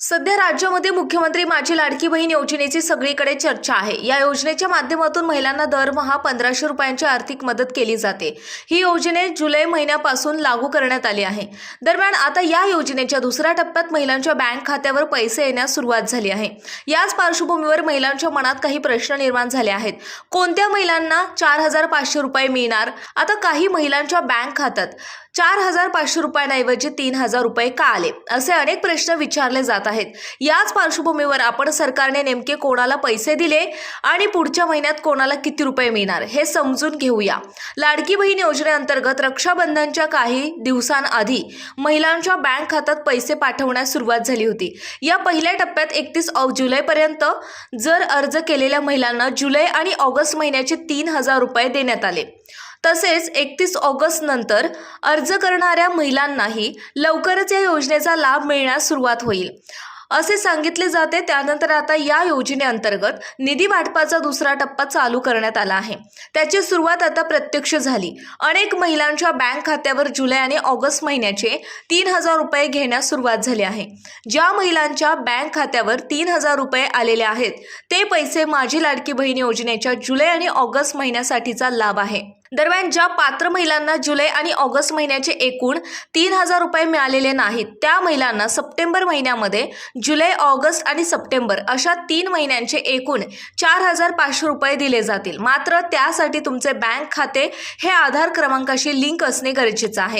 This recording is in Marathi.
सध्या राज्यामध्ये मुख्यमंत्री माझी लाडकी बहीण योजनेची सगळीकडे चर्चा आहे. या योजनेच्या माध्यमातून महिलांना दरमहा पंधराशे रुपयांची आर्थिक मदत केली जाते. ही योजने जुलै महिन्यापासून लागू करण्यात आली आहे. दरम्यान आता या योजनेच्या दुसऱ्या टप्प्यात महिलांच्या बँक खात्यावर पैसे येण्यास सुरुवात झाली आहे. याच पार्श्वभूमीवर महिलांच्या मनात काही प्रश्न निर्माण झाले आहेत. कोणत्या महिलांना चार हजार पाचशे रुपये मिळणार? आता काही महिलांच्या बँक खात्यात चार हजार पाचशे रुपयांऐवजी तीन हजार रुपये का आले? असे अनेक प्रश्न विचारले जातात आहेत. याच पार्श्वभूमीवर आपण सरकारने नेमके कोणाला पैसे दिले आणि पुढच्या महिन्यात कोणाला किती रुपये मिळणार हे समजून घेऊया. लाडकी बहीण योजनेअंतर्गत रक्षाबंधनच्या काही दिवसांआधी महिलांच्या बँक खात्यात पैसे पाठवण्यास सुरुवात झाली होती. या पहिल्या टप्प्यात एकतीस जुलैपर्यंत जर अर्ज केलेल्या महिलांना जुलै आणि ऑगस्ट महिन्याचे तीन हजार रुपये देण्यात आले. तसेच एकतीस ऑगस्ट नंतर अर्ज करणाऱ्या महिलांनाही लवकरच या योजनेचा लाभ मिळण्यास सुरुवात होईल. असे सांगितले जाते त्यानंतर आता या योजनेअंतर्गत निधी वाटपाचा दुसरा टप्पा चालू करण्यात आला आहे. त्याची सुरुवात आता प्रत्यक्ष झाली. अनेक महिलांच्या बँक खात्यावर जुलै आणि ऑगस्ट महिन्याचे तीन हजार रुपये घेण्यास सुरुवात झाली आहे. ज्या महिलांच्या बँक खात्यावर तीन हजार रुपये आलेले आहेत ते पैसे माझी लाडकी बहीण योजनेच्या जुलै आणि ऑगस्ट महिन्यासाठीचा लाभ आहे. दरम्यान ज्या पात्र महिलांना जुलै आणि ऑगस्ट महिन्याचे एकूण तीन हजार रुपये मिळालेले नाहीत त्या महिलांना सप्टेंबर महिन्यामध्ये जुलै ऑगस्ट आणि सप्टेंबर अशा तीन महिन्यांचे एकूण चार हजार पाचशे रुपये दिले जातील. मात्र त्यासाठी तुमचे बँक खाते हे आधार क्रमांकाशी लिंक असणे गरजेचं आहे.